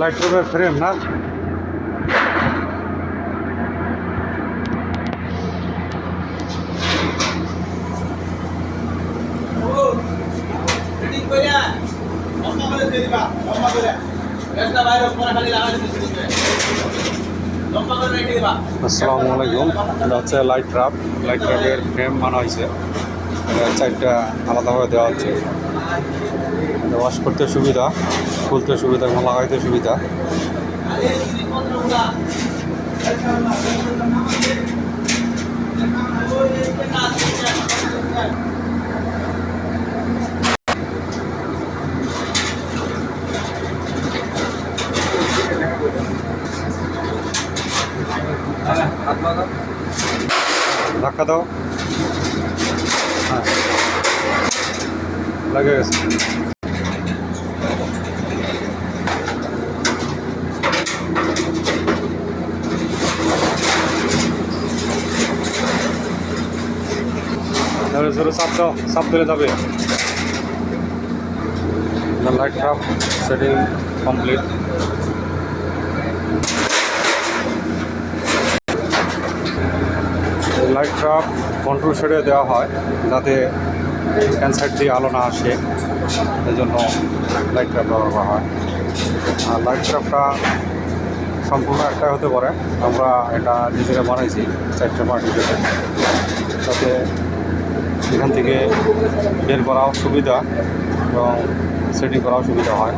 Light ট্রাপের frame না আসসালামু আলাইকুম। এটা হচ্ছে লাইট ট্রাপ লাইট ট্রাপের ফ্রেম মানা হয়েছে। চারটা আলাদাভাবে দেওয়া হচ্ছে। ওয়াশ করতে সুবিধা খুলতে সুবিধা এবং লাগাইতে সুবিধা। ধাক্কা দাও। হ্যাঁ। লাগে গেছে। ধরে ধরে চাপ দাও, চাপ দিলে যাবে। Light trap setting complete light trap control শেডে দেওয়া হয়, যাতে ক্যান্সার দিয়ে আলো না আসে। এই জন্য লাইট ট্রাপ ব্যবহার করা হয়। আর লাইট ট্রাপটা সম্পূর্ণ একটা হতে পারে। আমরা এটা নিজেরা বানাইছি, চারটে পার্টি যাতে এখান থেকে বের করাও সুবিধা এবং সেটিং করাও সুবিধা হয়।